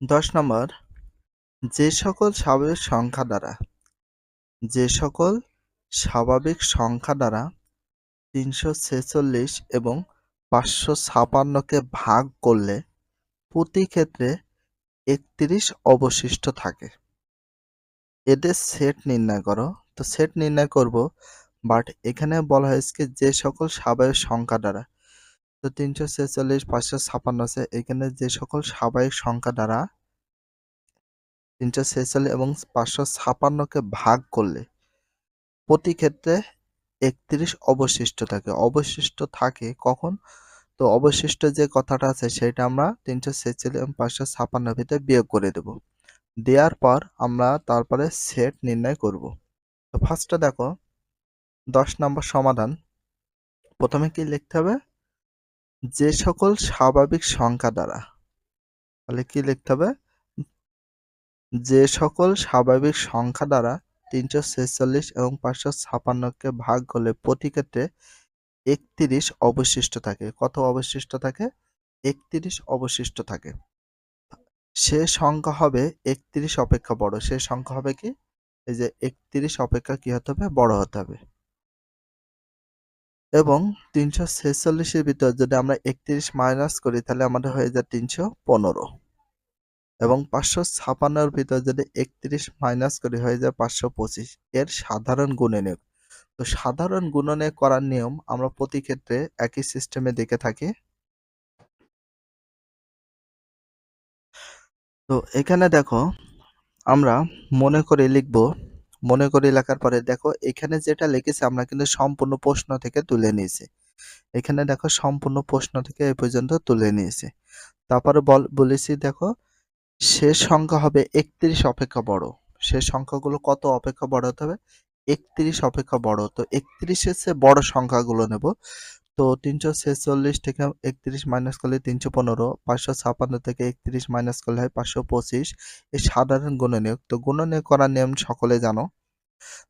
দশ নম্বর, যে সকল স্বাভাবিক সংখ্যা দ্বারা, যে সকল স্বাভাবিক সংখ্যা দ্বারা তিনশো ছেচল্লিশ এবং পাঁচশো ছাপান্নকে ভাগ করলে প্রতি ক্ষেত্রে একত্রিশ অবশিষ্ট থাকে। এদের সেট নির্ণয় করো। তো সেট নির্ণয় করব বাট এখানে বলা হয়েছে যে সকল স্বাভাবিক সংখ্যা দ্বারা তো তিনশো ছেচল্লিশ, পাঁচশো ছাপান্ন আছে। এখানে যে সকল স্বাভাবিক সংখ্যা দ্বারা তিনশো ছেচল্লিশ এবং পাঁচশো ছাপান্নকে ভাগ করলে প্রতি ক্ষেত্রে একত্রিশ অবশিষ্ট থাকে। অবশিষ্ট থাকে কখন? তো অবশিষ্ট যে কথাটা আছে সেটা আমরা তিনশো ছেচল্লিশ এবং পাঁচশো ছাপান্ন ভিতরে বিয়োগ করে দেব। দেওয়ার পর আমরা তারপরে সেট নির্ণয় করব। তো ফার্স্টে দেখো, দশ নম্বর সমাধান। প্রথমে কি লিখতে হবে? যে সকল স্বাভাবিক সংখ্যা দ্বারা, তাহলে কি লিখতে হবে? যে সকল স্বাভাবিক সংখ্যা দ্বারা তিনশো ছেচল্লিশ এবং পাঁচশো ছাপান্নকে ভাগ করলে প্রতি ক্ষেত্রে একত্রিশ অবশিষ্ট থাকে। কত অবশিষ্ট থাকে? একত্রিশ অবশিষ্ট থাকে। সে সংখ্যা হবে একত্রিশ অপেক্ষা বড়। সে সংখ্যা হবে কি? এই যে একত্রিশ অপেক্ষা কি হতে হবে? বড় হতে হবে। এবং তিনশো ছেচল্লিশের ভিতর যদি আমরা একত্রিশ মাইনাস করি, তাহলে আমাদের হয়ে যায় তিনশো পনেরো। এবং পাঁচশো ছাপান্নর ভিতর যদি একত্রিশ মাইনাস করি, হয়ে যায় পাঁচশো পঁচিশ। এর সাধারণ গুণনীয়ক। তো সাধারণ গুণনে করার নিয়ম আমরা প্রতি ক্ষেত্রে একই সিস্টেমে দেখে থাকি। তো এখানে দেখো, আমরা মনে করে লিখব মনে করে লেখার পরে দেখো, এখানে যেটা লিখেছি আমরা কিন্তু সম্পূর্ণ প্রশ্ন থেকে তুলে নিয়েছি। এখানে দেখো সম্পূর্ণ প্রশ্ন থেকে এই পর্যন্ত তুলে নিয়েছি। তারপরে বল, বলেছি দেখো, শেষ সংখ্যা হবে একত্রিশ অপেক্ষা বড়। শেষ সংখ্যাগুলো কত অপেক্ষা বড় হতে হবে? একত্রিশ অপেক্ষা বড়। তো একত্রিশের চেয়ে বড় সংখ্যাগুলো নেব। তো তিনশো ছেচল্লিশ থেকে একত্রিশ মাইনাস করলে তিনশো পনেরো, পাঁচশো ছাপান্ন থেকে একত্রিশ মাইনাস করলে হয় পাঁচশো পঁচিশ। এই সাধারণ গুণনীয়ক। তো গুণনীয়ক করার নিয়ম সকলে জানো।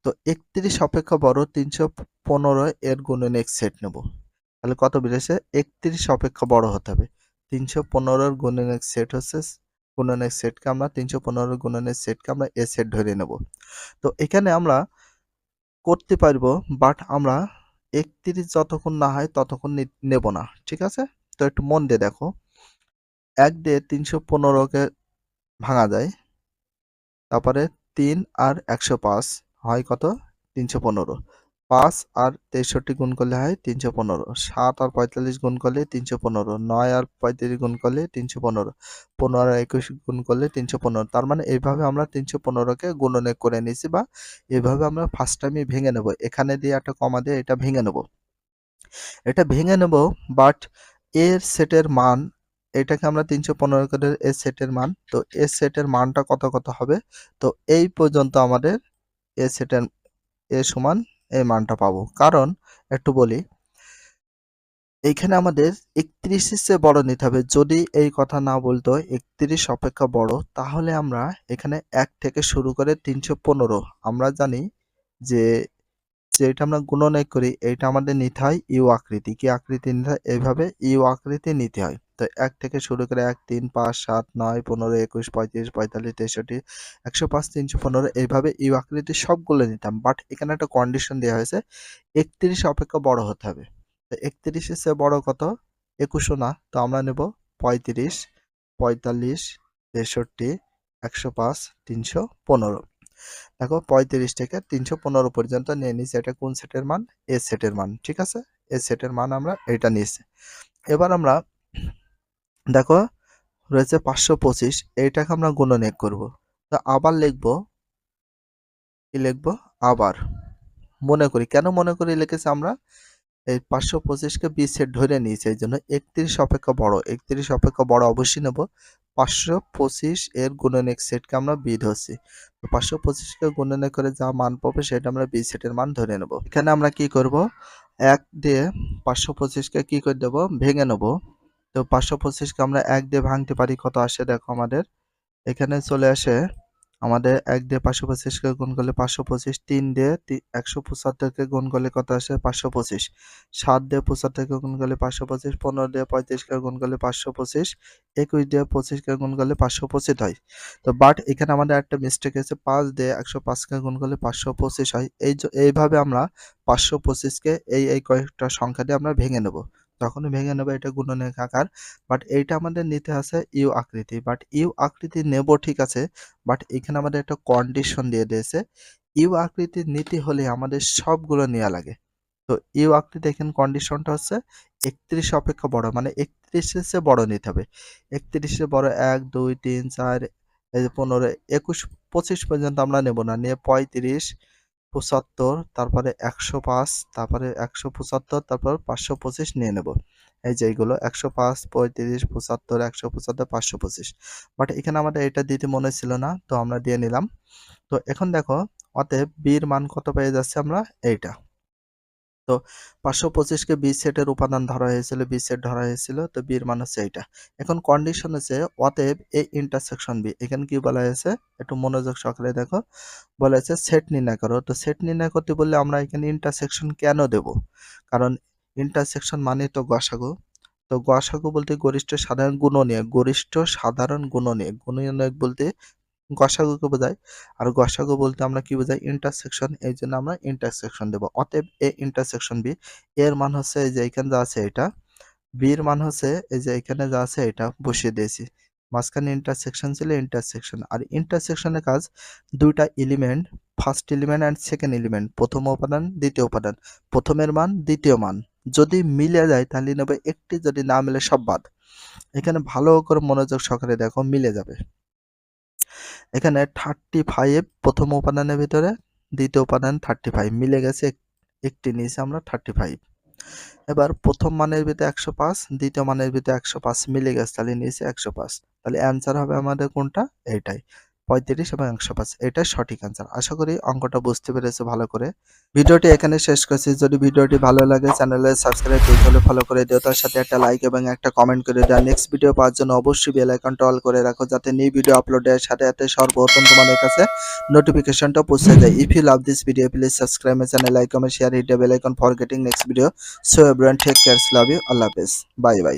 তো একত্রিশ অপেক্ষা বড়, তিনশো পনেরো এর গুণনীয়ক সেট নেব। তাহলে কত বেড়েছে? একত্রিশ অপেক্ষা বড় হতে হবে। তিনশো পনেরোর গুণনীয়ক সেট হচ্ছে গুণনের সেটকে আমরা তিনশো পনেরো গুণনের সেটকে আমরা এ সেট ধরে নেব। তো এখানে আমরা করতে পারব বাট আমরা একত্রিশ যতক্ষণ না হয় ততক্ষণ নেব না, ঠিক আছে? তো একটু মন দিয়ে দেখো। এক দিয়ে তিনশো পনেরোকে ভাঙা যায়। তারপরে তিন আর একশো পাঁচ হয় কত? তিনশো পনেরো। পাঁচ আর তেষট্টি গুণ করলে হয় তিনশো পনেরো। সাত আর পঁয়তাল্লিশ গুণ করলে তিনশো পনেরো। নয় আর পঁয়ত্রিশ গুণ করলে তিনশো পনেরো। পনেরো আর একুশ গুণ করলে তিনশো পনেরো। তার মানে এইভাবে আমরা তিনশো পনেরোকে গুণনে করে নিয়েছি বা এইভাবে আমরা ফার্স্ট টাইমে ভেঙে নেব। এখানে দিয়ে একটা কমা দিয়ে এটা ভেঙে নেব। এটা ভেঙে নেব বাট এর সেটের মান, এটাকে আমরা তিনশো পনেরো করে এ সেটের মান, তো এ সেটের মানটা কত কত হবে? তো এই পর্যন্ত আমাদের এ সেটের এ সমান এই মানটা পাবো। কারণ একটু বলি, এইখানে আমাদের একত্রিশের চেয়ে বড় নিতে হবে। যদি এই কথা না বলতো, একত্রিশ অপেক্ষা বড়, তাহলে আমরা এখানে এক থেকে শুরু করে তিনশো পনেরো। আমরা জানি যে, যেটা আমরা গুণনয় করি, এটা আমাদের নিতে হয় ইউ আকৃতি। কি আকৃতি নিতে হয়? এইভাবে ইউ আকৃতি নিতে হয়। তো এক থেকে শুরু করে এক, তিন, পাঁচ, সাত, নয়, পনেরো, একুশ, পঁয়ত্রিশ, পঁয়তাল্লিশ, তেষট্টি, একশো পাঁচ, তিনশো পনেরো, এইভাবে ইউ আকৃতি সবগুলো নিতাম। বাট এখানে একটা কন্ডিশন দেওয়া হয়েছে, একত্রিশ অপেক্ষা বড় হতে হবে। তো একত্রিশের চেয়ে বড় কত? একুশও না। তো আমরা নেব পঁয়ত্রিশ, পঁয়তাল্লিশ, তেষট্টি, একশো পাঁচ, তিনশো পনেরো। দেখো পঁয়ত্রিশ থেকে তিনশো পনেরো পর্যন্ত নিয়ে নিয়েছি, এটা কোন সেটের মান? এ সেটের মান। ঠিক আছে? এ সেটের মান আমরা এটা নিয়েছি। এবার আমরা দেখো, রয়েছে পাঁচশো পঁচিশ, এইটাকে আমরা গুণনীয় করব। তো আবার লিখব, কি লিখব? আবার। মনে করি, কেন মনে করি লিখেছি আমরা? এই পাঁচশো পঁচিশকে বি সেট ধরে নিয়েছি, এই জন্য একত্রিশ অপেক্ষা বড়, একত্রিশ অপেক্ষা বড় অবশ্যই নেব। পাঁচশো পঁচিশ এর গুণনীয়ক সেটকে আমরা বি ধরছি। তো পাঁচশো পঁচিশকে গুণনীয় করে যা মান পাবো, সেটা আমরা বি সেটের মান ধরে নেব। এখানে আমরা কি করব? এক দিয়ে পাঁচশো পঁচিশকে কী করে দেবো? ভেঙে নেব। তো পাঁচশো পঁচিশকে আমরা এক দিয়ে ভাঙতে পারি, কত আসে দেখো আমাদের। এখানে চলে আসে আমাদের এক দিয়ে পাঁচশো পঁচিশকে গুণ করলে পাঁচশো পঁচিশ, তিন দিয়ে একশো পঁচাত্তরকে গুণ করলে কত আসে পাঁচশো পঁচিশ। সাত দিয়ে পঁচাত্তরকে গুণ করলে পাঁচশো পঁচিশ, পনেরো দিয়ে পঁয়ত্রিশকে গুণ করলে পাঁচশো পঁচিশ, একুশ দিয়ে পঁচিশকে গুণ করলে পাঁচশো পঁচিশ হয়। তো বাট এখানে আমাদের একটা মিস্টেক আছে, পাঁচ দিয়ে একশো পাঁচকে গুণ করলে পাঁচশো পঁচিশ হয়। এই এইভাবে আমরা পাঁচশো পঁচিশকে এই এই কয়েকটা সংখ্যা দিয়ে আমরা ভেঙে নেব। যখনই ভেঙে নেবে এটা গুণনের আকার। বাট এইটা আমাদের নিতে আছে ইউ আকৃতি। বাট ইউ আকৃতি নেব ঠিক আছে বাট এখানে আমাদের একটা কন্ডিশন দিয়ে দিয়েছে। ইউ আকৃতির নীতি হলে আমাদের সবগুলো নেওয়া লাগে। তো ইউ আকৃতি এখানে কন্ডিশনটা হচ্ছে একত্রিশ অপেক্ষা বড় মানে একত্রিশের চেয়ে বড় নিতে হবে। একত্রিশে বড় এক, দুই, তিন, চার, এই যে পনেরো, একুশ, পঁচিশ পর্যন্ত আমরা নেব না, নিয়ে পঁয়ত্রিশ পঁচাত্তর, তারপরে একশো পাঁচ, তারপরে একশো পঁচাত্তর, তারপর পাঁচশো পঁচিশ নিয়ে নেব। এই যে এইগুলো, একশো পাঁচ, পঁয়ত্রিশ, পঁচাত্তর, একশো পঁচাত্তর, পাঁচশো পঁচিশ। বাট এখানে আমাদের এটা দিতে মনে ছিল না, তো আমরা দিয়ে নিলাম। তো এখন দেখো, অতএব বির মান কত পেয়ে যাচ্ছে আমরা? এইটা। তো পাঁচশো পঁচিশকে বি সেটের উপাদান ধরা হয়েছিল বি সেট ধরা হয়েছিল, তো বির মান হচ্ছে এইটা। এখন কন্ডিশন হচ্ছে অতএব এই ইন্টারসেকশন বি এখানে কি বলা হয়েছে? একটু মনোযোগ সহকারে দেখো। বলা হয়েছে সেট নির্ণয় করো, তো সেট নির্ণয় করতে বললে আমরা এখানে ইন্টারসেকশন কেন দেব? কারণ ইন্টারসেকশন মানে তো গসাগু। তো গসাগু বলতে গরিষ্ঠ সাধারণ গুণনীয় গরিষ্ঠ সাধারণ গুণনীয় গুণনীয় বলতে গসাগুকে বোঝায়। আর গসাগু বলতে আমরা কি বোঝাই? ইন্টারসেকশন এই জন্য আমরা ইন্টারসেকশন দেব। অতএব এ ইন্টারসেকশন বি, এর মান হচ্ছে এই যে এখানে যা আছে এটা, বির মান হচ্ছে এই যে এখানে যা আছে এটা বসিয়ে দিয়েছি। মাঝখানে ইন্টারসেকশন ছিল ইন্টারসেকশন আর ইন্টারসেকশনের কাজ দুইটা element first element and second element প্রথম উপাদান, দ্বিতীয় উপাদান। প্রথমের মান, দ্বিতীয় মান। যদি মিলে যায় তাহলে নেবে একটি, যদি না মিলে সব বাদ। এখানে ভালো করে মনোযোগ সহকারে দেখো মিলে যাবে। এখানে থার্টি ফাইভ প্রথম উপাদানের ভিতরে দ্বিতীয় উপাদান থার্টি ফাইভ মিলে গেছে একটি নিয়েছি আমরা থার্টি ফাইভ এবার প্রথম মানের ভিতরে একশো পাঁচ, দ্বিতীয় মানের ভিতরে একশো পাঁচ মিলে গেছে, তাহলে নিয়েছে একশো পাঁচ। তাহলে অ্যান্সার হবে আমাদের কোনটা? এইটাই। পঁয়ত্রিশ এবং একশো পাঁচ। এটাই সঠিক অ্যান্সার আশা করি অঙ্কটা বুঝতে পেরেছে ভালো করে। ভিডিওটি এখানে শেষ করছি। যদি ভিডিওটি ভালো লাগে চ্যানেলে সাবস্ক্রাইব করতে ফলো করে দিও, তার সাথে একটা লাইক এবং একটা কমেন্ট করে দেওয়া নেক্সট ভিডিও পাওয়ার জন্য অবশ্যই বেল আইকনটা অল করে রাখো, যাতে নিউ ভিডিও আপলোডের সাথে সাথে সর্বপ্রথম তোমাদের কাছে নোটিফিকেশনটা পৌঁছে যায়। If you love this video please subscribe my channel like comment share hit bell icon for getting next video so everyone take cares love you আল্লাহ হাফেজ। Bye bye